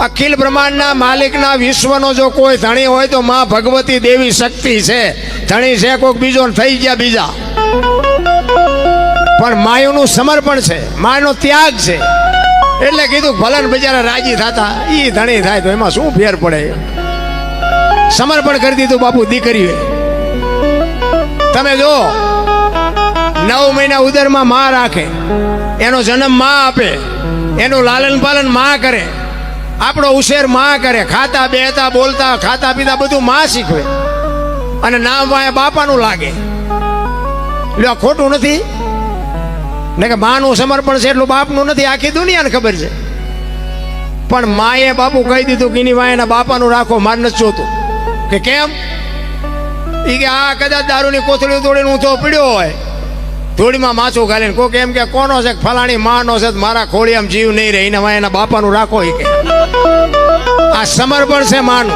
અખિલ બ્રહ્માંડના માલિકના વિશ્વનો જો કોઈ ધણી હોય તો માં ભગવતી દેવી શક્તિ છે. ધણી છે, કોઈક બીજો થઈ ગયા બીજા. પણ માયુનું સમર્પણ છે. માનો ત્યાગ છે. એટલે કીધું ભલે બિચારા રાજી થતા એ ધણી થાય તો એમાં શું ફેર પડે? સમર્પણ કરી દીધું બાપુ દીકરીએ. તમે જો, નવ મહિના ઉદરમાં માં રાખે. એનો જન્મમાં આપે. એનું લાલન પાલનમાં કરે. આપણો ઉછેરમાં કરે. ખાતા બેતા બોલતા, ખાતા, પીતા, બધું માં શીખવે. અને નામ વાય બાપાનું લાગે. એટલે ખોટું નથી. ને કે માનું સમર્પણ છે એટલું બાપનું નથી. આખી દુનિયાને ખબર છે. પણ માએ બાપુ કહી દીધું કે એની વાયના બાપાનું રાખો, માર નથી જોતું. કે કેમ? એ કે આ કદાચ દારૂની કોથળી તોડીને ઊંધો પીડ્યો હોય. ધૂળીમાં માછું ઘાલીને કોક એમ કે, કોનો છે? ફલાણી માનો છે, મારા મારા ખોળિયામ જીવ નહીં રહે. એના એના બાપાનું રાખો કે. આ સમર્પણ છે માનું.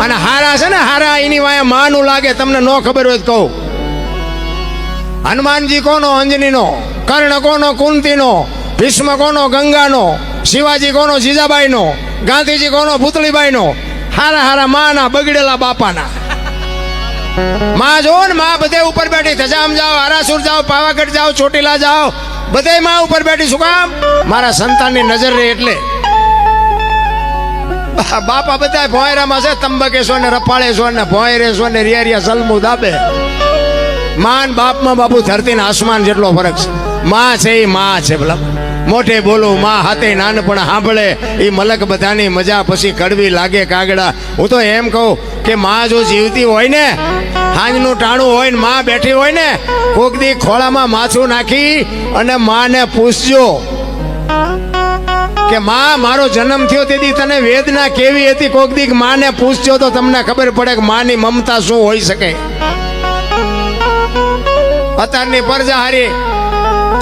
અને હારા છે ને, હારા એની વાયા માનું લાગે, તમને ન ખબર હોય કહું. હનુમાનજી કોનો, અંજનીનો, કર્ણ કોનો, કુંતીનો, ભીષ્મ કોનો, ગંગાનો, શિવાજી કોનો, જીજાબાઈનો, ગાંધીજી કોનો, પુતળીબાઈનો, હારા હારા માના બગડેલા બાપાના. માં જો ને, માં બધે ઉપર બેઠી. થજામ જાઓ આરાસુર જાઓ, પાવાગઢ જાઓ, ચોટીલા જાઓ. બધે માં ઉપર બેઠી શું કામ? મારા સંતાનની નજર રહે એટલે. બાપા બધા ભોંયરામાં છે, તંબકેશ્વર ને રપાળેશ્વર ને ભોયરેશ્વર ને રિયારિયા સલમુ દાબે. માન બાપમાં બાપુ ધરતી ને આસમાન જેટલો ફરક છે. માં છે એ માં છે ભલા. મોઢે બોલું, માં હાથે નાનપણ સાંભળે. એ મલક બધાની મજા પછી કડવી લાગે કાગડા. હું તો એમ કહું કે માં જો જીવતી હોય ને, હાંજનું ટાણું હોય ને, માં બેઠી હોય ને, કોક દી ખોળામાં માછું નાખી અને માને પૂછજો કે, માં, મારો જન્મ થયો તેથી તને વેદના કેવી હતી? કોક દી માને પૂછજો તો તમને ખબર પડે કે માની મમતા શું હોઈ શકે. અત્યારની પરજા હારી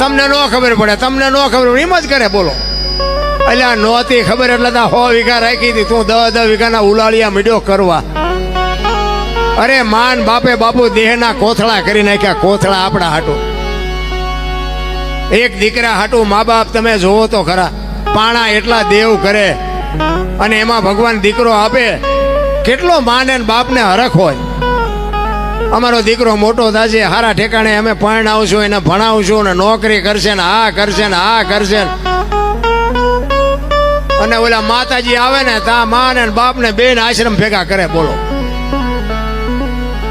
તમને ન ખબર પડે, તમને ન ખબર પડે, એમ જ કરે, બોલો. એટલે આ નહોતી ખબર એટલે તો હો વીઘા રાખી હતી, તું દસ દસ વીઘાના ઉલાળિયા મીડ્યો કરવા. અરે માન બાપે બાપુ દેહના કોથળા કરી નાખ્યા, કોથળા આપણા હાટું. એક દીકરા હાટું, મા બાપ તમે જોવો તો ખરા, પાણા એટલા દેવ કરે, અને એમાં ભગવાન દીકરો આપે, કેટલો માન એને બાપને હરખ હોય. અમારો દીકરો મોટો થશે, હારા ઠેકાણે અમે પરણાવશું, એને ભણાવશું ને નોકરી કરશે ને આ કરશે ને આ કરશે અને ઓલા માતાજી આવે ને, તા મા ને બાપ ને બેન આશ્રમ ભેગા કરે, બોલો.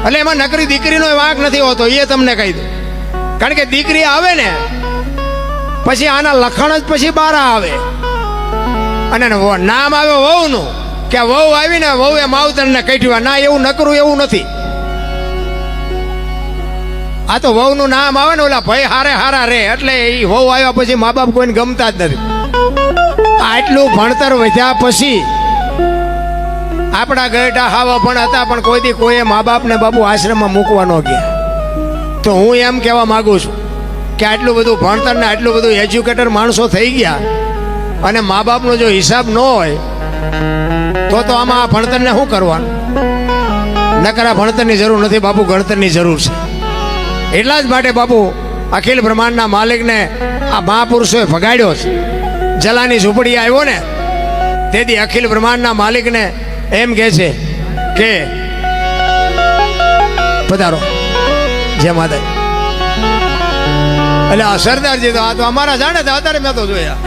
એટલે એમાં નકરી દીકરીનો વાંક નથી હોતો, એ તમને કહી દઉં. કારણ કે દીકરી આવે ને, પછી આના લખણ જ પછી બહાર આવે. અને નામ આવે વહુનું, કે વહુ આવીને વહુ એ માવતરને કઢ્યું ના, એવું નકરું, એવું નથી. આ તો વહુનું નામ આવે ને ઓલા ભાઈ હારે હારા રે, એટલે એ વહુ આવ્યા પછી મા બાપ કોઈને ગમતા જ નથી. આટલું ભણતર વધ્યા પછી આપણા ગયટા હાવા પણ હતા, પણ કોઈ દી કોઈએ મા બાપને બાપુ આશ્રમમાં મૂકવા ન ગયા. તો હું એમ કહેવા માગું છું કે આટલું બધું ભણતર ને આટલું બધું એજ્યુકેટર માણસો થઈ ગયા અને મા બાપનો જો હિસાબ ન હોય, તો તો આમાં આ ભણતરને શું કરવાનું? નકરા ભણતરની જરૂર નથી, બાપુ, ગણતરની જરૂર છે. એટલા જ માટે બાપુ અખિલ બ્રહ્માંડના માલિકને આ મહાપુરુષોએ ભગાડ્યો છે. જલાની ઝૂંપડી આવ્યો ને તેથી અખિલ બ્રહ્માંડના માલિકને એમ કહે છે કે પધારો જય માતા એટલે આ સરદારજી તો આ તો અમારા જાણે તો અત્યારે મેં તો જોયા.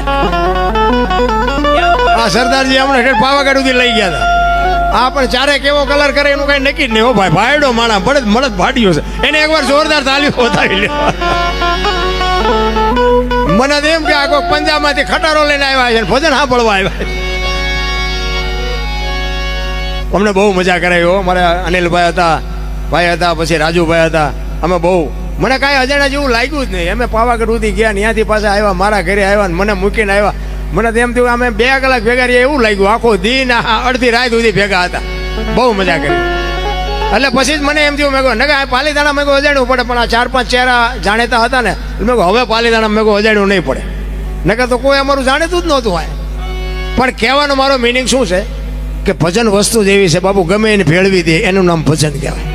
આ સરદારજી હમણાં પાવાગઢ સુધી લઈ ગયા હતા. આ પણ ચારે કેવો કલર કરે એનું કઈ નક્કી જ નહીં હો ભાઈ. ભાઈડો માણા મળદ મળદ ભાડ્યો છે. એને એકવાર જોરદાર તાલીમ વધાવી લે. મને એમ કે આ કોઈ પંજાબમાંથી ખટારો લઈને આવ્યા છે ભજન સાંભળવા આવ્યા અમને બહુ મજા કરાવી હો. મારા અનિલભાઈ હતા, ભાઈ હતા, પછી રાજુભાઈ હતા. અમે બહુ, મને કાંઈ અજાણ્યા જેવું લાગ્યું જ નહીં. અમે પાવાગઢ સુધી ગયા ત્યાંથી પાછા આવ્યા, મારા ઘરે આવ્યા મને મૂકીને આવ્યા. મને તેમ થયું અમે બે કલાક ભેગા રહીએ, એવું લાગ્યું. આખો દિન અડધી રાત સુધી ભેગા હતા. બહુ મજા કરી. એટલે પછી જ મને એમ થયું, મેં કહ્યું આ પાલીતાણા મેં કહું પડે, પણ આ ચાર પાંચ ચહેરા જાણીતા હતા ને મેં કહું હવે પાલીતાણા મેં કહું નહીં પડે. નગર તો કોઈ અમારું જાણીતું જ નહોતું આ પણ કહેવાનો મારો મિનિંગ શું છે? કે ભજન વસ્તુ જ એવી છે, બાપુ, ગમે એને ભેળવી દે, એનું નામ ભજન કહેવાય.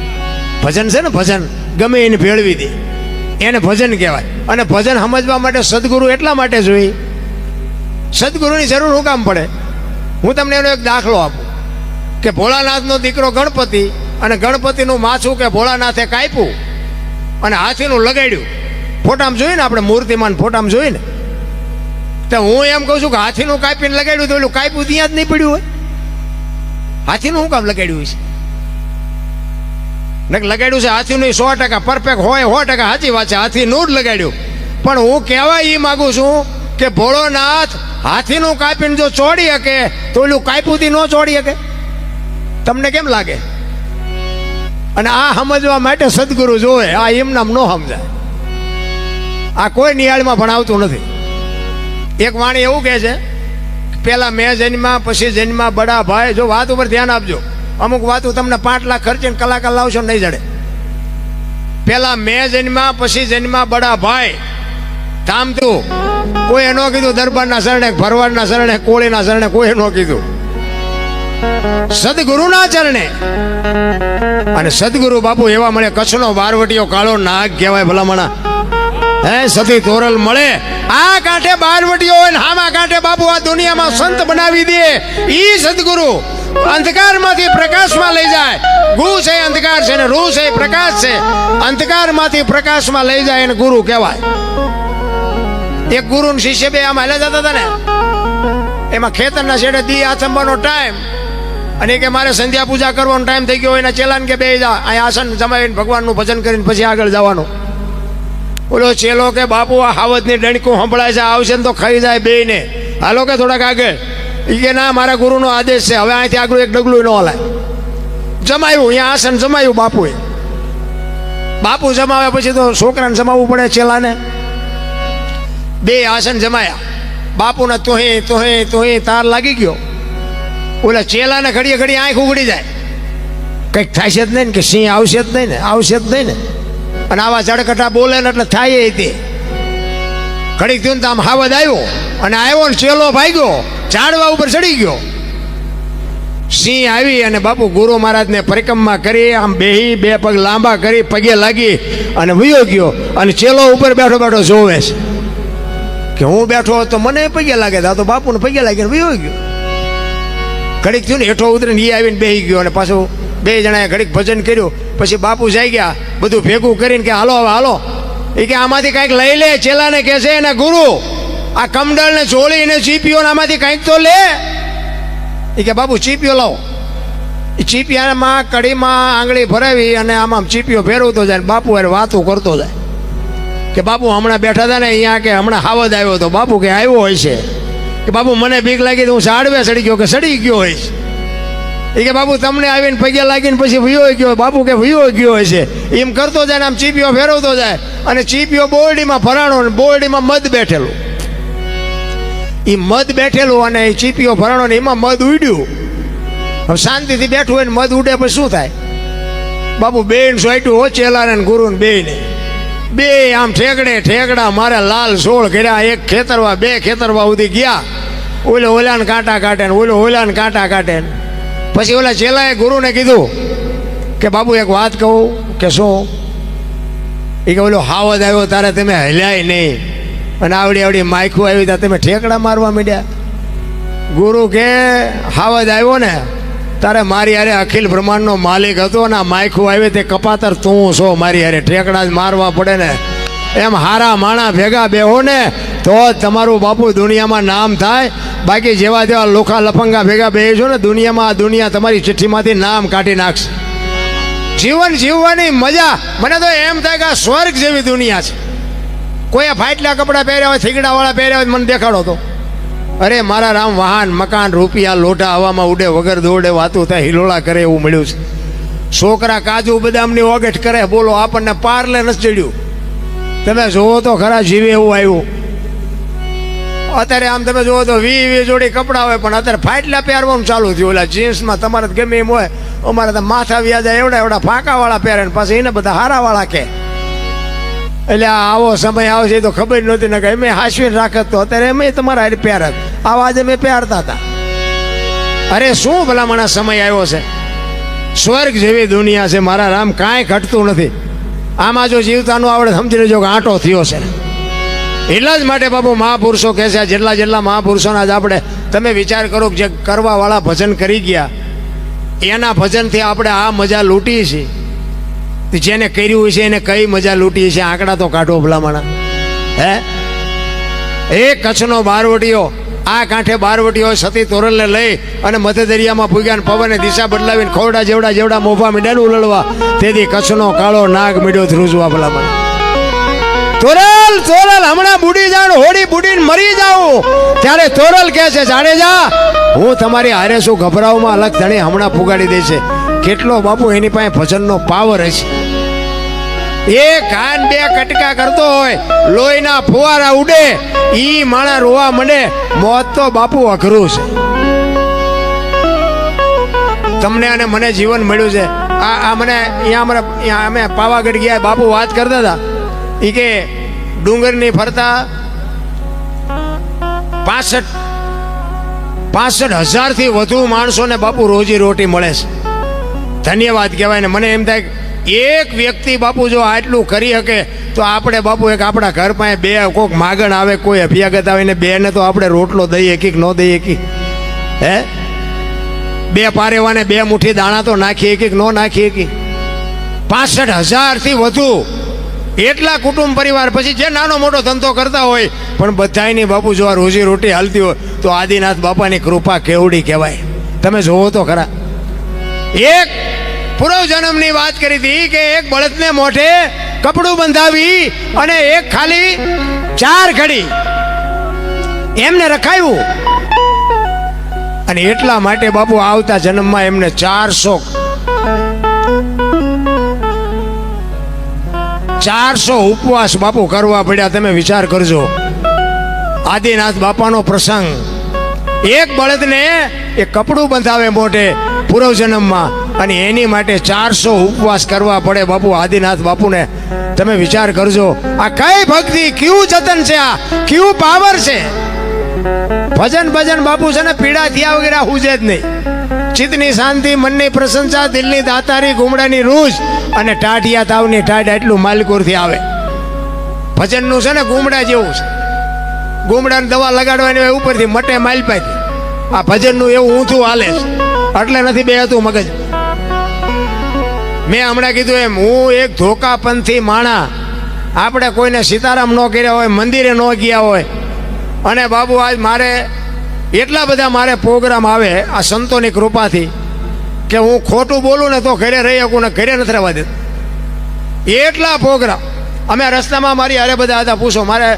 ભજન છે ને ભજન? ગમે એને ભેળવી દે, એને ભજન કહેવાય. અને ભજન સમજવા માટે સદગુરુ એટલા માટે જોઈએ સદગુરુની જરૂર શું કામ પડે? હું તમને એનો એક દાખલો આપું. કે ભોળાનાથનો દીકરો ગણપતિ અને ગણપતિનું માછું કે ભોળાનાથે કાપ્યું અને હાથીનું લગાડ્યું. ફોટામાં જોઈને આપણે મૂર્તિમાન ફોટામાં જોઈને. તો હું એમ કહું છું કે હાથીનું કાપીને લગાડ્યું તો એટલું કાપ્યું ત્યાં જ નહીં પડ્યું હોય. હાથીનું શું કામ લગાડ્યું છે ને લગાડ્યું છે હાથીનું સો ટકા પરફેક્ટ હોય, સો ટકા સાચી વાત છે, હાથીનું જ લગાડ્યું. પણ હું કહેવા એ માગું છું કે ભોળોનાથ હાથીનું કાપીને જો ચોડી શકે, તો ઓલું કાપ્યુંથી ન ચોડી શકે. તમને કેમ લાગે? અને આ સમજવા માટે સદગુરુ જોવે, આ એમનામ ન સમજાય. આ કોઈ નિહાળમાં ભણાવતું નથી. એક વાણી એવું કહે છે, પેલા મેં જન્મા પછી જન્મા બડા ભાઈ. જો વાત ઉપર ધ્યાન આપજો. અમુક વાતો તમને પાંચ લાખ ખર્ચીને કલાકાર લાવશો નહીં જડે. પેલા મેં જન્મા પછી જન્મા બડા ભાઈ. થામતું કોઈ એનો કીધું, દરબારના શરણે, ભરવાડના શરણે, કોળીના શરણે, કોઈ ન કીધું. સદગુરુના ચરણે. અને સદગુરુ બાપુ એવા મળે, કચ્છનો બારવટીયો કાળો નાગ કહેવાય ભલામણા. હે, સતી તોરલ મળે. આ કાંઠે બારવટીયો હોય ને કાંઠે બાપુ આ દુનિયામાં સંત બનાવી દે. ઈ સદગુરુ અંધકારમાંથી પ્રકાશમાં લઈ જાય. ગુ છે અંધકાર છે ને રૂ છે પ્રકાશ છે. અંધકારમાંથી પ્રકાશમાં લઈ જાય એને ગુરુ કહેવાય. એક ગુરુ શિષ્ય બે આમ હાલ્યા જતા હતા ને. એમાં ખેતરના છેડે દી આથંબાનો ટાઈમ અને કે મારે સંધ્યા પૂજા કરવાનો ટાઈમ થઈ ગયો એના ચેલાન કે બે જા અહીં આસન જમાવીને ભગવાનનું ભજન કરીને પછી આગળ જવાનું. બોલો, ચેલો કે બાપુ, આ હાવતની ડણકું સંભળાય છે, આવશે ને તો ખાઈ જાય બે ને હાલો કે થોડાક આગળ એ કે, ના, મારા ગુરુનો આદેશ છે, હવે અહીંથી આગળ એક ડગલું ન હલાય. જમાયું, અહીંયા આસન જમાયું બાપુએ. બાપુ જમાવે પછી તો છોકરાને જમાવવું પડે ચેલાને. બે આસન જમાયા. બાપુના તોહે તોહે તોહી તાર લાગી ગયો. ઓલા ચેલાને ઘડીએ ઘડી આંખ ઉગડી જાય. કંઈક છે જ નહીં ને, કે સિંહ આવશે જ નહીં ને, આવશે જ નહીં ને. અને આવા જડકટા બોલે ને એટલે થાય એ તે. ઘડીક થયું આમ હાવદ આવ્યો અને આવ્યો ને ચેલો ભાગ્યો, ઝાડવા ઉપર ચડી ગયો. સિંહ આવી અને બાપુ ગુરુ મહારાજને પરિક્રમા કરી, આમ બેહી, બે પગ લાંબા કરી, પગે લાગી અને વયો ગયો અને ચેલો ઉપર બેઠો બેઠો જોવે છે. કે હું બેઠો તો મને પગે લાગે આ બાપુને પગે લાગીને વયો ગયો. ઘડીક થયું ને હેઠો ઉતરીને એ આવીને બેહી ગયો અને પાછું બે જણાએ ઘડીક ભજન કર્યું. પછી બાપુ જઈ ગયા, બધું ભેગું કરીને કે, હાલો, હવે હાલો. એ કે, આમાંથી કાંઈક લઈ લે, ચેલાને કહે છે એના ગુરુ. આ કમડળને જોડીને ચીપીઓ આમાંથી કંઈક તો લે. એ કે, બાપુ ચીપીઓ લાવો. એ ચીપિયામાં કડીમાં આંગળી ભરાવી અને આમાં ચીપીઓ ફેરવતો જાય બાપુ અરે વાતું કરતો જાય. કે બાપુ હમણાં બેઠા હતા ને અહીંયા કે હમણાં હાવદ આવ્યો હતો. બાપુ કે આવ્યો હોય છે. કે બાપુ મને બીક લાગી તો હું સાડવે સડી ગયો કે સડી ગયો હોય એ કે બાપુ તમને આવીને પગે લાગીને પછી ભયો ગયો. બાપુ કે ભયો ગયો હોય છે. એમ કરતો જાય ને આમ ચીપીઓ ફેરવતો જાય અને ચીપીઓ બોરડીમાં ફરાણો ને બોરડીમાં મધ બેઠેલું. એ મધ બેઠેલું અને એ ચીપીઓ ફરાણો ને એમાં મધ ઉડ્યું. હવે શાંતિથી બેઠું હોય ને મધ ઉડે પછી શું થાય? બાપુ બેન સોટ્યું હો ચેલાને ને ગુરુ ને બે આમ ઠેકડે ઠેકડા મારે લાલ સોળ કર્યા એક ખેતરવા, બે ખેતરવા સુધી ગયા. ઓલે ઓલાને કાંટા કાઢે ને ઓલો ઓલાને કાંટા કાઢે ને. પછી ઓલા ચેલાએ ગુરુને કીધું કે, બાબુ, એક વાત કહું કે શું? એ કે, ઓલો હાવદ આવ્યો તારે તમે હલ્યાય નહીં. અને આવડી આવડી માયખું આવી ત્યાં તમે ઠેકડા મારવા માંડ્યા. ગુરુ કે હાવદ આવ્યો ને તારે મારી હારે અખિલ બ્રહ્માંડનો માલિક હતો ને આ માયખું આવે તે કપાતર તું છો મારી હારે. ઠેકડા જ મારવા પડે ને. એમ હારા માણા ભેગા બેહો ને, તો જ તમારું બાપુ દુનિયામાં નામ થાય. બાકી જેવા તેવા લોખા લફંગા ભેગા બેસો ને, દુનિયામાં આ દુનિયા તમારી ચિઠ્ઠીમાંથી નામ કાઢી નાખશે. જીવન જીવવાની મજા. મને તો એમ થાય કે આ સ્વર્ગ જેવી દુનિયા છે. કોઈએ ફાટલા કપડાં પહેર્યા હોય, થીગડાવાળા પહેર્યા હોય મને દેખાડો તો. અરે, મારા રામ વાહન, મકાન, રૂપિયા, લોઢા, હવામાં ઉડે, વગર દોડે, વાતું થાય, હિલોળા કરે એવું મળ્યું છે. છોકરા કાજુ બદામની ઓગેટ કરે, બોલો, આપણને પારલે નથી ચડ્યું. તમે જોવો તો ખરા જીવે એવું આવ્યું. અત્યારે આમ તમે જોવો તો વી વી જોડી કપડાં હોય, પણ અત્યારે ફાટલા પહેરવાનું ચાલુ થયું. ઓલા જીન્સમાં તમારે ગમે એમ હોય. અમારે તો માથા વ્યાજા એવડા એવડા ફાંકાવાળા પહેરે ને પાછી એને બધા હારાવાળા કે એટલે આવો સમય આવશે તો ખબર નહોતી ને કે અમે હાસવીને રાખત તો અત્યારે અમે તમારા હારે પ્યાર આવા આજે અમે પ્યારતા હતા. અરે શું ભલામણા સમય આવ્યો છે? સ્વર્ગ જેવી દુનિયા છે, મારા રામ કાંઈ ઘટતું નથી. આમાં જો જીવતાનું આવડે સમજી લેજો કે આંટો થયો છે. એટલા જ માટે બાબુ મહાપુરુષો કહે છે, જેટલા જેટલા મહાપુરુષોના જ આપણે તમે વિચાર કરો જે કરવાવાળા ભજન કરી ગયા, એના ભજનથી આપણે આ મજા લૂંટીએ છીએ. જેને કર્યું છે એને કઈ મજા લૂંટી છે આંકડા તો કાઢો ભલામણા. હે? એ કચ્છનો બારવટીયો, આ કાંઠે બારવટીઓ સતી તોરલને લઈ અને મધ્ય દરિયામાં ભૂગ્યા પવને દિશા બદલાવીને ખોડા જેવડા જેવડા મોભા મીંડાનું ઉલળવા, તેથી કચ્છનો કાળો નાગ મીડ્યો ધ્રુજવા ભલામણ. તોરલ તોરલ, હમણાં બુડી જાણ હોડી બુડીને મરી જાઉં. ત્યારે તોરલ કહે છે, જાડેજા, હું તમારી હારે શું ગભરાવમાં અલગ ધણી હમણાં પુગાડી દે છે? કેટલો બાપુ એની પાસે ભજનનો પાવર હશે? એ કાન બે કટકા કરતો હોય, લોહીના ફુવારા ઉડે, ઈ માણા રોવા મને મોત તો બાપુ અઘરું છે. તમને અને મને જીવન મળ્યું છે. આ આ મને અહીંયા અમારે, અહીંયા અમે પાવાગઢ ગયા, બાપુ વાત કરતા હતા. એ કે, ડુંગરની ફરતા પાસઠ પાસઠ હજારથી વધુ માણસોને બાપુ રોજી રોટી મળે છે. ધન્યવાદ કહેવાય ને. મને એમ થાય એક વ્યક્તિ બાપુ જો આટલું કરી શકે, તો આપણે બાપુ એક આપણા ઘર પાસે બે કોઈક માગણ આવે, કોઈ અભ્યાગત આવે ને બેને તો આપણે રોટલો દઈએ કે ન દઈએ કે હે? બે પારેવાને બે મુઠ્ઠી દાણા તો નાખીએ કે ન નાખીએ કે પાસઠ હજારથી વધુ એટલા કુટુંબ પરિવાર પછી જે નાનો મોટો ધંધો કરતા હોય, પણ બધાયની બાપુ જો આ રોજી રોટી હાલતી હોય, તો આદિનાથ બાપાની કૃપા કેવડી કહેવાય. તમે જોવો તો ખરા. એક પૂર્વ જન્મની વાત કરી હતી કે એક બળદને મોઢે કપડું બંધાવી અને એક ખાલી ચાર ઘડી એમને રખાયું. અને એટલા માટે બાપુ આવતા જન્મમાં એમને ચારસો ચારસો ઉપવાસ બાપુ કરવા પડ્યા. તમે વિચાર કરજો. આદિનાથ બાપાનો પ્રસંગ. એક બળદને એ કપડું બંધાવે મોઢે પૂર્વ જન્મમાં અને એની માટે ચારસો ઉપવાસ કરવા પડે બાપુ આદિનાથ બાપુને. તમે વિચાર કરજો, આ કઈ ભક્તિ, કયું જતન છે આ? કયું પાવર છે? ભજન ભજન બાપુ છે ને પીડા થયા વગેરે હુજે જ નહીં. ચિત્તની શાંતિ, મનની પ્રશંસા, દિલની દાતારી, ગુમડાની રૂજ અને ટાઢિયા તાવની ટાઢ એટલું માલકુરથી આવે. ભજનનું છે ને ગુમડા જેવું છે. ગુમડાને દવા લગાડવાની હોય ઉપરથી મટે માલપાથી આ ભજનનું એવું ઊંધું હાલે છે. એટલે નથી બે હતું મગજ. મેં હમણાં કીધું એમ, હું એક ધોકાપંથી માણા. આપણે કોઈને સીતારામ ન કર્યા હોય, મંદિરે ન ગયા હોય. અને બાબુ, આજ મારે એટલા બધા મારે પ્રોગ્રામ આવે આ સંતોની કૃપાથી કે હું ખોટું બોલું ને તો ઘરે રહી શકું ને ઘરે નથી રહેવા દેતું. એટલા પ્રોગ્રામ. અમે રસ્તામાં મારી અરે બધા હતા, પૂછો, મારે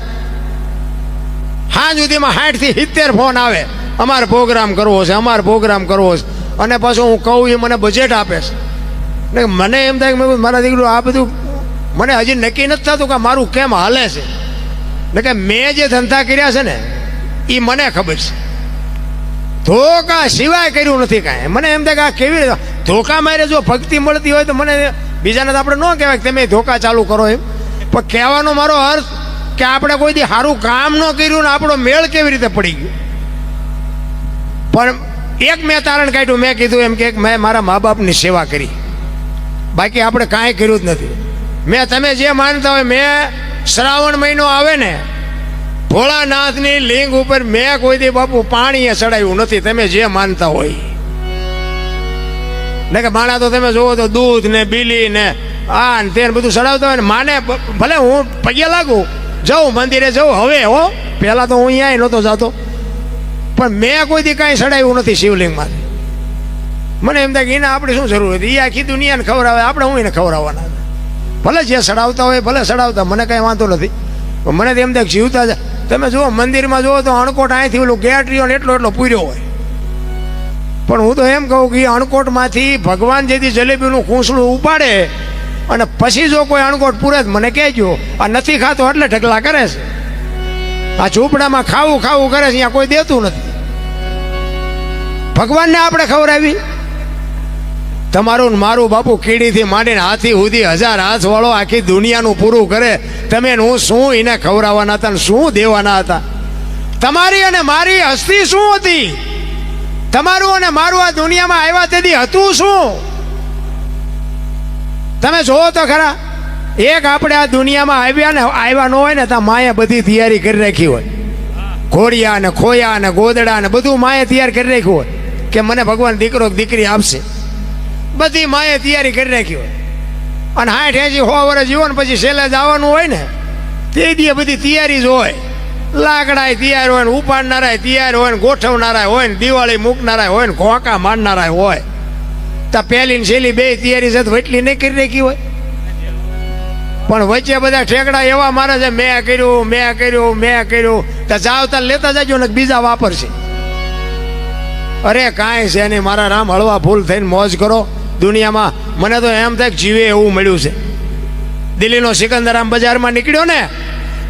હા સુધીમાં સાઠથી સિત્તેર ફોન આવે. અમારે પ્રોગ્રામ કરવો છે, અમારે પ્રોગ્રામ કરવો છે. અને પાછું હું કહું એ મને બજેટ આપે છે. ને મને એમ થાય કે મારા દીકરું, આ બધું મને હજી નક્કી નથી થતું કે મારું કેમ હાલે છે. ને કે મેં જે ધંધા કર્યા છે ને એ મને ખબર છે. ધોકા સિવાય કર્યું નથી કાંઈ. મને એમ થાય કે આ કેવી રીતે, ધોકા મારે જો ભક્તિ મળતી હોય તો મને બીજાને તો આપણે ન કહેવાય કે તમે ધોકા ચાલુ કરો એમ. પણ કહેવાનો મારો અર્થ કે આપણે કોઈ દી સારું કામ ન કર્યું ને આપણો મેળ કેવી રીતે પડી ગયો? પણ એક મેં તારણ કાઢ્યું, મેં કીધું એમ કે મેં મારા મા બાપની સેવા કરી. બાકી આપણે કાંઈ કર્યું જ નથી. મેં તમે જે માનતા હોય, મેં શ્રાવણ મહિનો આવે ને, ભોળાનાથની લિંગ ઉપર મેં કોઈ દી બાપુ પાણીએ ચડાવ્યું નથી, તમે જે માનતા હોય. ને કે માણા તો તમે જોવો તો દૂધ ને બીલી ને આ ને તે બધું ચડાવતા હોય ને, માને ભલે હું પગે લાગુ, જાઉં મંદિરે જાઉં, હવે હો, પહેલાં તો હું અહીંયા નહોતો જતો. પણ મેં કોઈ દી કાંઈ સડાયું નથી શિવલિંગમાં. મને એમ થાય કે એને આપણે શું જરૂર હતી? એ આખી દુનિયાને ખવડાવે આપણે હું એને ખવડાવવાના? ભલે જે સડાવતા હોય, ભલે ચડાવતા મને કાંઈ વાંધો નથી. પણ મને એમ થાય જીવતા તમે જુઓ, મંદિરમાં જુઓ તો અણકોટ અહીંથી ઓલું ગેટરીઓ ને એટલો એટલો પૂર્યો હોય. પણ હું તો એમ કહું કે અણકોટમાંથી ભગવાન જેથી જલેબીનું ખૂંસડું ઉપાડે અને પછી જો કોઈ અણકોટ પૂરે મને કહેજો. આ નથી ખાતો એટલે ઢગલા કરે છે. આ ઝૂંપડામાં ખાવું ખાવું કરે છે, અહીંયા કોઈ દેતું નથી. ભગવાનને આપણે ખવડાવી તમારું મારું બાપુ કીડીથી માંડીને હાથી સુધી હજાર હાથ વાળો આખી દુનિયાનું પૂરું કરે. તમે હું શું એને ખવડાવવાના હતા શું દેવાના હતા? તમારી અને મારી હસ્તી શું હતી? તમારું અને મારું આ દુનિયામાં આવ્યા તેથી હતું શું? તમે જોવો તો ખરા. એક આપણે આ દુનિયામાં આવ્યા ને, આવ્યા ન હોય ને ત્યાં માએ બધી તૈયારી કરી રાખી હોય. ઘોડિયા ને, ખોયા ને, ગોદડા ને, બધું માએ તૈયાર કરી રાખ્યું હોય. કે મને ભગવાન દીકરો દીકરી આપશે. બધી માએ તૈયારી કરી રાખી હોય. અને હાઠ એસી સો વર્ષ જીવો ને પછી છેલ્લે જવાનું હોય ને, તે દીએ બધી તૈયારી જ હોય. લાકડાય તૈયાર હોય ને, ઉપાડનારાય તૈયાર હોય ને ગોઠવનારા હોય ને, દિવાળી મૂકનારા હોય ને, ઘોંકા મારનારા હોય. તો પહેલી ને છેલ્લી બે તૈયારી છે તો એટલી નહીં કરી રાખી હોય. પણ વચ્ચે બધા ઠેકડા એવા મારે છે, મેં કર્યું મેં કર્યું મેં કર્યું. તો જાવ તાર લેતા જજો ને બીજા વાપરશે. અરે કાંઈ છે નહીં, મારા રામ હળવા ફૂલ થઈને મોજ કરો. દુનિયામાં મને તો એમ થાય જીવે એવું મળ્યું છે. દિલ્હીનો સિકંદરામ બજારમાં નીકળ્યો ને,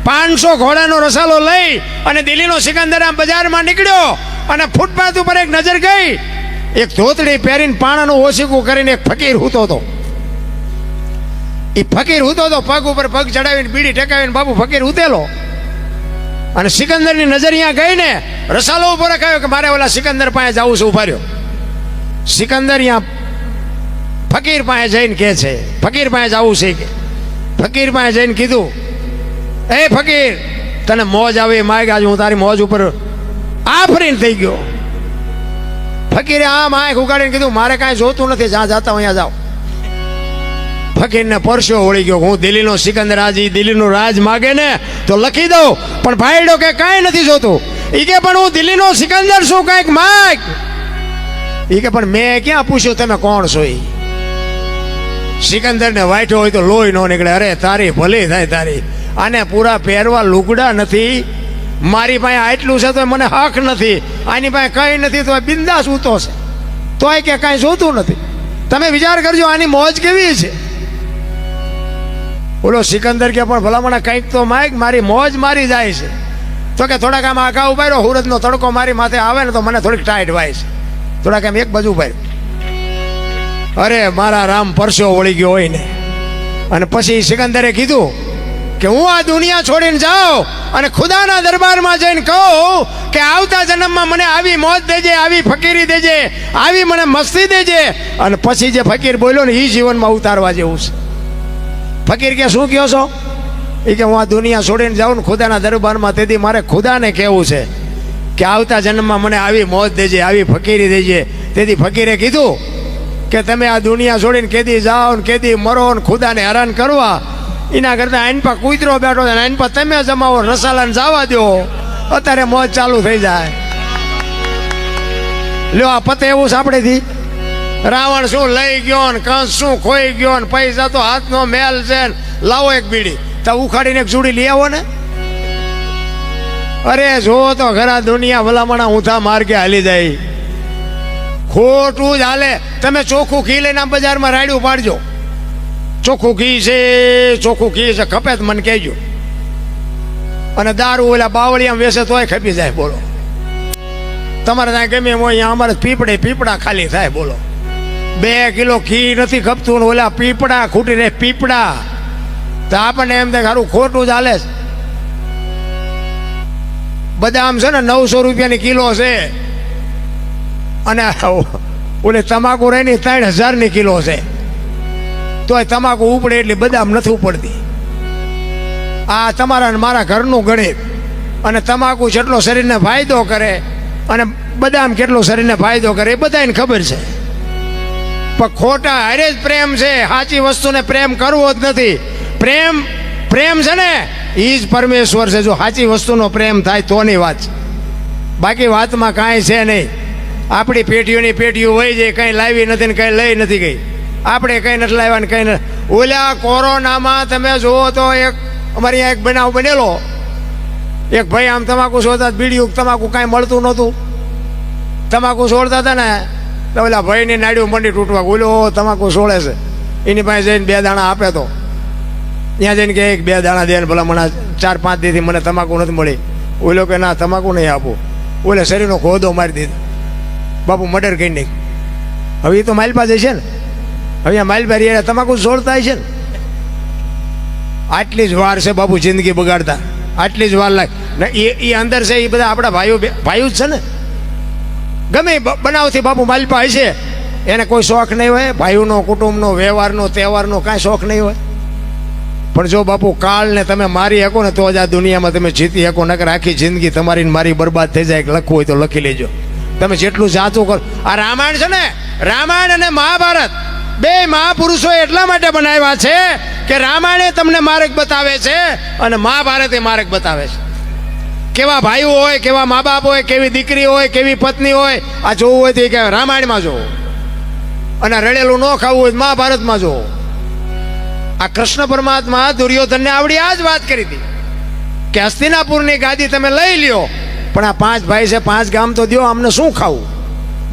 પાંચસો ઘોડાનો રસાલો લઈ અને દિલ્હીનો સિકંદરામ બજારમાં નીકળ્યો અને ફૂટપાથ ઉપર એક નજર ગઈ. એક ધોતડી પહેરીને પાણાનું ઓશીકું કરીને એક ફકીર હૂતો હતો. એ ફકીર ઉતો તો પગ ઉપર પગ ચડાવીને બીડી ટેકાવીને બાપુ ફકીર ઉતેલો અને સિકંદરની નજર અહીંયા ગઈ ને રસાલો ઉપર કહ્યો કે મારે ઓલા સિકંદર પાસે જવું છે, ઊભા સિકંદર અહીંયા ફકીર પાસે જઈને કહે છે, ફકીર પાસે જવું છે કે? ફકીર પાસે જઈને કીધું, એ ફકીર, તને મોજ આવે એ ગાજ હું તારી મોજ ઉપર આફરીને થઈ ગયો. ફકીરે આમ આંખ ઉગાડીને કીધું, મારે કાંઈ જોતું નથી, જ્યાં જાતા અહીંયા જાઓ. ફકીરને પરસો વળી ગયો. હું દિલ્હીનો સિકંદર આજી દિલ્હીનું રાજ માગે ને તો લખી દઉં. પણ ભાઈડો કે કાંઈ નથી જોતું. એ કે પણ હું દિલ્હીનો સિકંદર છું, કાંઈક માગ. એ કે પણ મેં ક્યાં પૂછ્યું, તમે કોણ છો એ સિકંદરને વાઈટો હોય તો લોહી ન નીકળે. અરે, તારી ભલે થાય તારી. આને પૂરા પહેરવા લુગડા નથી. મારી પાસે આટલું છે તો મને હક નથી. આની પાસે કંઈ નથી તો બિંદાસ ઉતો છે. તોય કે કાંઈ જોતું નથી. તમે વિચાર કરજો, આની મોજ કેવી છે? ઓલો સિકંદર કે પણ ભલામણા કંઈક તો માઈક, મારી મોજ મારી જાય છે. તો કે થોડાક આમ આખા ઊભા રહ્યો હુરતનો તડકો મારી માથે આવે ને તો મને થોડીક ટાઈટ વાય છે. થોડાક આમ એક બાજુ ઊભા અરે, મારા રામ પરસો વળી ગયો હોય ને. અને પછી સિકંદરે કીધું કે હું આ દુનિયા છોડીને જાઉં અને ખુદાના દરબારમાં જઈને કહું કે આવતા જન્મમાં મને આવી મોજ દેજે, આવી ફકીરી દેજે, આવી મને મસ્તી દેજે. અને પછી જે ફકીર બોલ્યો ને એ જીવનમાં ઉતારવા જેવું છે. ફકીર કે, શું કહો છો? એ કે, હું આ દુનિયા છોડીને જાઉં ને ખુદાના દરબારમાં, તેથી મારે ખુદાને કહેવું છે કે આવતા જન્મમાં મને આવી મોજ દેજે, આવી ફકીરી દેજે. તેથી ફકીરે કીધું કે, તમે આ દુનિયા છોડીને કેદી જાઓ ને કેદી મરો ને ખુદાને હેરાન કરવા. એના કરતાં આઈન પર કૂતરો બેઠો છે આઈન પર તમે જમાવો, રસાલાને જવા દો અત્યારે મોજ ચાલુ થઈ જાય. લ્યો, આ પતે એવું સાંભળેથી રાવણ શું લઈ ગયો ને કંસ શું ખોઈ ગયો ને પૈસા તો હાથનો મેલ છે લાવો એક બીડી. તો ઉખાડીને એક ચૂડી લઈ આવો ને. અરે જો તો ખરા દુનિયા ભલામણા ઊંધા માર્ગે હાલી જાય. ખોટું જ હાલે. તમે ચોખ્ખું ઘી લઈને બજારમાં રાડ્યું પાડજો. ચોખ્ખું ઘી છે, ચોખ્ખું ઘી છે, ખપે તો મને કહેજો. અને દારૂ ઓલા બાવળિયા વેસે તોય ખપી જાય, બોલો. તમારે ત્યાં ગમે હોય, અહીંયા અમારે પીપળે પીપળા ખાલી થાય, બોલો. બે કિલો ઘી નથી ખપતું ને ઓલા પીપળા ખૂટી રહે પીપળા. તો આપણને એમ થાય સારું ખોટું ચાલે છે. બદામ છે ને નવસો રૂપિયાની કિલો છે. અને ઓલે તમાકુ રહે ને ત્રણ હજારની કિલો છે. તોય તમાકુ ઉપડે એટલે બદામ નથી ઉપડતી. આ તમારા મારા ઘરનું ગણિત અને તમાકુ જેટલો શરીરને ફાયદો કરે અને બદામ કેટલો શરીરને ફાયદો કરે એ બધાને ખબર છે. પણ ખોટા હારે જ પ્રેમ છે. સાચી વસ્તુને પ્રેમ કરવો જ નથી. પ્રેમ પ્રેમ છે ને એ જ પરમેશ્વર છે. જો સાચી વસ્તુનો પ્રેમ થાય તોની વાત. બાકી વાતમાં કાંઈ છે નહીં. આપણી પેટીઓની પેટીઓ હોય જે કંઈ લાવી નથી ને કંઈ લઈ નથી ગઈ. આપણે કંઈ નથી લાવ્યા ને કંઈ નથી. ઓલા કોરોનામાં તમે જુઓ તો એક, અમારે અહીંયા એક બનાવ બનેલો. એક ભાઈ આમ તમાકુ શોધતા બીડીયું તમાકુ કાંઈ મળતું નહોતું. તમાકુ છોડતા હતા ને તો ઓલા ભાઈની નાડ્યું મંડી તૂટવા ઓલો તમાકુ સોળે છે. એની પાસે જઈને બે દાણા આપે તો. ત્યાં જઈને કે એક, બે દાણા દે ભલા મને ચાર, પાંચ દીથી મને તમાકુ નથી મળી. ઓલો કે, ના, તમાકુ નહીં આપું. ઓલે શરીરનો ખોદો મારી દીધો. બાપુ મર્ડર કરી નહીં હવે એ તો માઇલ પાસે છે ને. હવે આ માઇલ પાસે તમાકુ છોડતા છે ને. આટલી જ વાર છે બાપુ જિંદગી બગાડતા. આટલી જ વાર લાગે ને એ એ અંદર છે એ બધા આપણા ભાઈઓ ભાઈઓ જ છે ને. ગમે બનાવથી બાપુ માલપા હશે. એને કોઈ શોખ નહીં હોય. ભાઈઓનો, કુટુંબનો, વ્યવહારનો, તહેવારનો કાંઈ શોખ નહીં હોય. પણ જો બાપુ કાળને તમે મારી શકો ને, તો જ આ દુનિયામાં તમે જીતી શકો. નકર આખી જિંદગી તમારી મારી બરબાદ થઈ જાય. લખવું હોય તો લખી લેજો. તમે જેટલું જાતું કરો. આ રામાયણ છે ને, રામાયણ અને મહાભારત બે મહાપુરુષો એટલા માટે બનાવ્યા છે કે રામાયણે તમને માર્ગ બતાવે છે અને મહાભારતે માર્ગ બતાવે છે. કેવા ભાઈઓ હોય, કેવા મા બાપ હોય, કેવી દીકરી હોય, કેવી પત્ની હોય, આ જોવું હોય તો એ કે રામાયણમાં જોવો. અને રડેલું ન ખાવું હોય મહાભારતમાં જોવો. આ કૃષ્ણ પરમાત્મા દુર્યોધનને આવડી આ જ વાત કરી હતી કે હસ્તિનાપુરની ગાદી તમે લઈ લ્યો, પણ આ પાંચ ભાઈ છે, પાંચ ગામ તો દ્યો અમને શું ખાવું?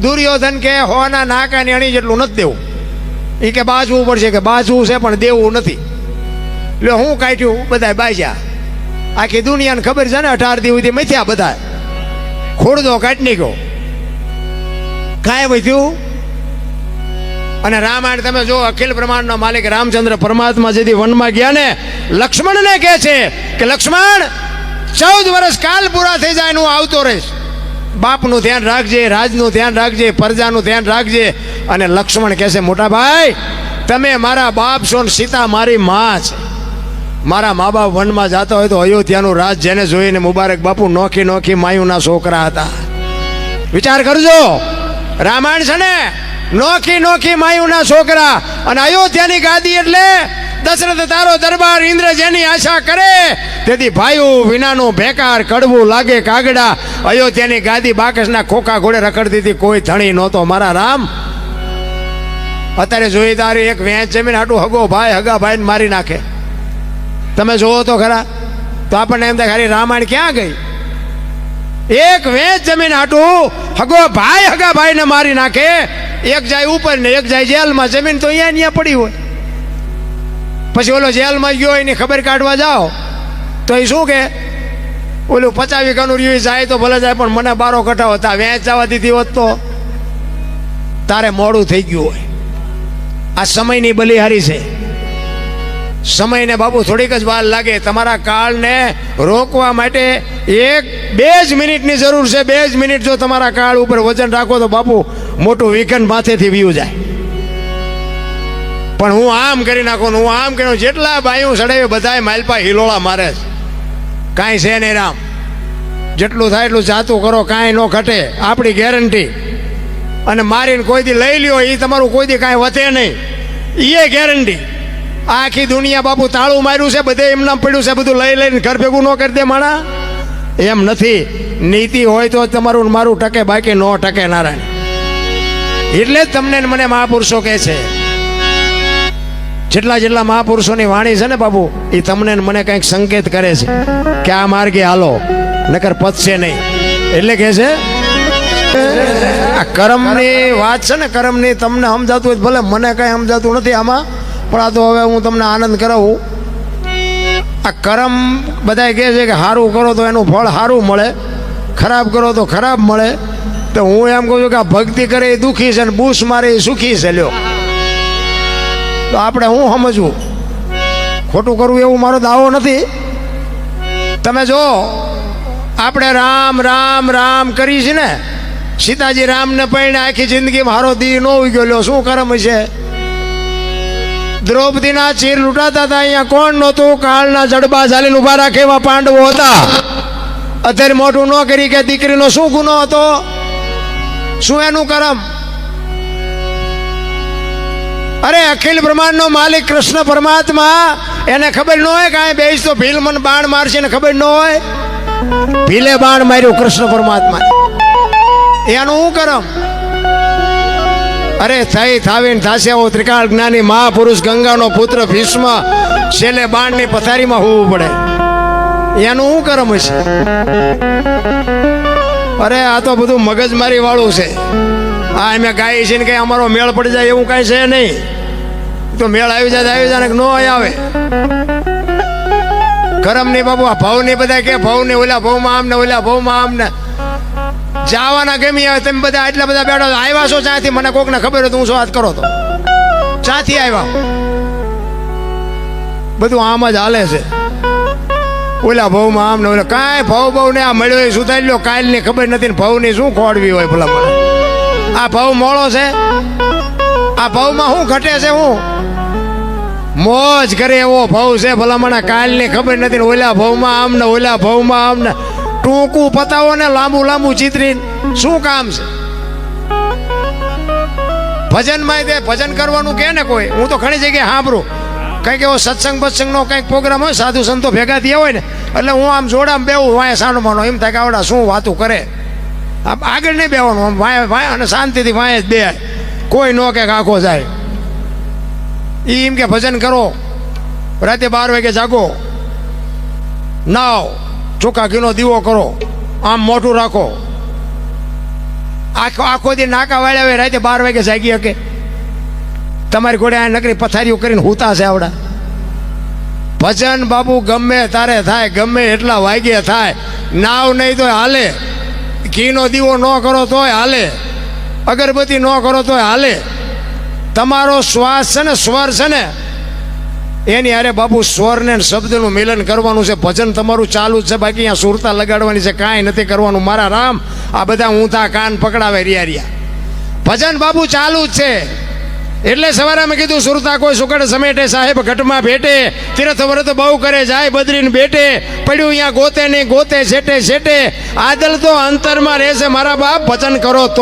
દુર્યોધન કે, હોના નાકાની અણી જેટલું નથી દેવું. એ કે બાજવું પડશે કે બાજવું છે, પણ દેવું નથી. એટલે હું કાઢ્યું બધા બાજ્યા. આખી દુનિયાને ખબર છે ને, અઢાર દી સુધી મથ્યા બધા. ખોડદો કાઢ નાખ્યો. કાંઈ વધ્યું? અને રામાયણ તમે જો અખિલ બ્રહ્માંડનો માલિક રામચંદ્ર પરમાત્મા જેથી વનમાં ગયા ને, લક્ષ્મણને કહે છે કે, લક્ષ્મણ, ચૌદ વર્ષ કાલ પૂરા થઈ જાય હું આવતો રહીશ. બાપનું ધ્યાન રાખજે, રાજનું ધ્યાન રાખજે, પ્રજાનું ધ્યાન રાખજે. અને લક્ષ્મણ કહે છે, મોટા ભાઈ, તમે મારા બાપ છો સીતા મારી માં છે. મારા મા બાપ વનમાં જતા હોય તો અયોધ્યાનું રાજ જેને જોઈને મુબારક બાપુ નોખી નોખી માયુના છોકરા હતા. વિચાર કરજો. રામાયણ છે ને, નોખી નોખી માયુના છોકરા અને અયોધ્યાની ગાદી એટલે દશરથ તારો દરબાર ઇન્દ્ર જેની આશા કરે, તેથી ભાઈઓ વિનાનું ભેકાર, કડવું લાગે કાગડા, અયોધ્યાની ગાદી બાકસના ખોખા ઘોડે રખડતી હતી, કોઈ ધણી નહોતો. મારા રામ, અત્યારે જોઈ તારી એક વેચ જમીન આટું હગો ભાઈ, હગા ભાઈને મારી નાખે. તમે જોવો તો ખરા. તો આપણને એમ થાય ખાલી રામાયણ ક્યાં ગઈ? એક વેચ જમીન હાટું હગો ભાઈ હગા ભાઈને મારી નાખે. એક જાય ઉપર ને એક જાય જેલમાં. જમીન તો અહીંયા અહીંયા પડી હોય. પછી ઓલો જેલમાં ગયો એની ખબર કાઢવા જાઓ. તો એ શું કે? ઓલું પચાવી વીઘાનું રહ્યું જાય તો ભલે જાય, પણ મને બારો કટાવો તા વેચ જવા દીધી હોત તો? તારે મોડું થઈ ગયું હોય. આ સમયની બલિહારી છે. સમયને બાબુ થોડીક જ વાર લાગે. તમારા કાળને રોકવા માટે એક બે જ મિનિટની જરૂર છે. બે જ મિનિટ જો તમારા કાળ ઉપર વજન રાખો તો બાપુ મોટું વિઘન માથેથી વીયું જાય. પણ હું આમ કરી નાખું હું આમ કરી નાખું. જેટલા બાયું સડાવે બધાય માલપા હિલોળા મારે છે. કાંઈ છે નહીં રામ. જેટલું થાય એટલું જાતું કરો, કાંઈ ન ઘટે. આપણી ગેરંટી. અને મારીને કોઈ દી લઈ લ્યો એ તમારું કોઈ દી કાંઈ વધે નહીં. એ ગેરંટી. આખી દુનિયા બાપુ તાળું માર્યું છે, બધે એમનામ પડ્યું છે, બધું લઈ લઈને ઘર ભેગું ન કરી દે માણા એમ નથી. નીતિ હોય તો તમારું મારું ટકે, બાકી ન ટકે નારાયણ. એટલે જ તમને મને મહાપુરુષો કહે છે. જેટલા જેટલા મહાપુરુષોની વાણી છે ને બાપુ, એ તમને મને કંઈક સંકેત કરે છે કે આ માર્ગે હાલો, નકર પતશે નહીં. એટલે કે છે, આ કર્મની વાત છે ને, કર્મની તમને સમજાતું હોય ભલે, મને કંઈ સમજાતું નથી આમાં. પણ તો હવે હું તમને આનંદ કરાવું. આ કરમ બધા કહે છે કે સારું કરો તો એનું ફળ સારું મળે, ખરાબ કરો તો ખરાબ મળે. તો હું એમ કહું છું કે આ ભક્તિ કરે એ દુઃખી છે ને બૂસ મારે એ સુખી છે, લ્યો. તો આપણે હું સમજવું? ખોટું કરવું એવું મારો દાવો નથી. તમે જો, આપણે રામ રામ રામ કરી છે ને, સીતાજી રામને પૈણે આખી જિંદગીમાં મારો દી ન ઉગ્યો, લ્યો. શું કરમ છે? દ્રૌપદીના ચીર લૂંટાતા હતા. અહીંયા કોણ નહોતું? કાળના જડબા ઝાલીને ઊભા રાખે એવા પાંડવો હતા. અત્યારે મોટું ન કરી કે દીકરીનો શું ગુનો હતો? શું એનું કરમ? અરે, અખિલ બ્રહ્માંડનો માલિક કૃષ્ણ પરમાત્મા, એને ખબર ન હોય કાંઈ બેસ તો ભીલ મને બાણ મારશે ને ખબર ન હોય? ભીલે બાણ માર્યું કૃષ્ણ પરમાત્મા એનું શું કરમ? અરે થઈ, થાવીને થાશે હું ત્રિકાળ જ્ઞાની મહાપુરુષ, ગંગાનો પુત્ર, ભીષ્મ, છેલ્લે બાણની પથારીમાં હોવું પડે. એનું શું કરમ હશે અરે, આ તો બધું મગજમારી વાળું છે. આ અમે ગાય છે ને કઈ અમારો મેળ પડી જાય એવું કાંઈ છે નહીં. તો મેળ આવી જાય આવી જાય ન આવે. કરમ નહીં બાબુ, આ ભાવ નહીં બધા કે ભાવ ને ઓલા ભાવમાં આમ ને ઓલા ભાવમાં આમ ને. જવાના ગમી આવે તમે બધા એટલા બધા બેઠા આવ્યા છો ચાથી મને કોકને ખબર હોય તો હું શું વાત કરો તો? ચાથી આવ્યા? બધું આમ જ હાલે છે. ઓલા ભાવમાં આમ ને ઓલા. કાંઈ ભાવ ભાવ ને આ મળ્યો એ સુધારી લો કાલની ખબર નથી ને ભાવની શું ખોડવી હોય ભલા આ ભાવ મોળો છે. આ ભાવમાં શું ઘટે છે હું? મોજ કરે એવો ભાવ છે ભલામણા કાલની ખબર નથી ને ઓલા ભાવમાં આમ ને ઓલા ભાવમાં આમ ને. ટૂંકું પતાવો ને લાંબુ લાંબુ ચિતરી શું કામ છે? ભજનમાં તે ભજન કરવાનું કે ને કોઈ? હું તો ઘણી જગ્યાએ સાંભળું. કંઈક એવો સત્સંગ બત્સંગનો કંઈક પ્રોગ્રામ હોય, સાધુ સંતો ભેગા થયા હોય ને, એટલે હું આમ જોડામ બેવું વાંય સાંડો માનો એમ થાય કે આવડા શું વાતું કરે? આમ આગળ નહીં બેવાનું આમ વાંય વાંય અને શાંતિથી વાંય જ બે કોઈ નો કે આખો જાય. એ એમ કે ભજન કરો. રાતે બાર વાગે જાગો. નાવ ચોખ્ખા ઘીનો દીવો કરો, આમ મોટું રાખો. આખો આખો દી નાકા વાળ્યા હોય રાતે બાર વાગે જાગી શકે. તમારી ઘોડે આ નકરી પથારીઓ કરીને હુતા છે આવડા. ભજન બાબુ ગમે તારે થાય, ગમે એટલા વાગે થાય. નાવ નહીં તો હાલે. ઘીનો દીવો ન કરો તોય હાલે. અગરબત્તી ન કરો તોય હાલે. તમારો શ્વાસ છે ને, સ્વર છે ને એની અરે બાબુ સ્વર ને શબ્દનું મિલન કરવાનું છે. ભજન તમારું ચાલુ જ છે. બાકી અહીંયા સુરતા લગાડવાની છે. કાંઈ નથી કરવાનું. મારા રામ, આ બધા ઊંધા કાન પકડાવે રિયા રિયા ભજન બાબુ ચાલુ જ છે. એટલે સવારે મેં કીધું, સુરતા કોઈ સુકડ સમેટે, સાહેબ ઘટમાં ભેટે, તીરથ વ્રત બહુ કરે, જાય બદરીને બેટે. પડ્યું અહીંયા ગોતે નહીં ગોતે, છેટે છેટે. આદલ તો અંતરમાં રહેશે મારા બાપ, ભજન કરો તો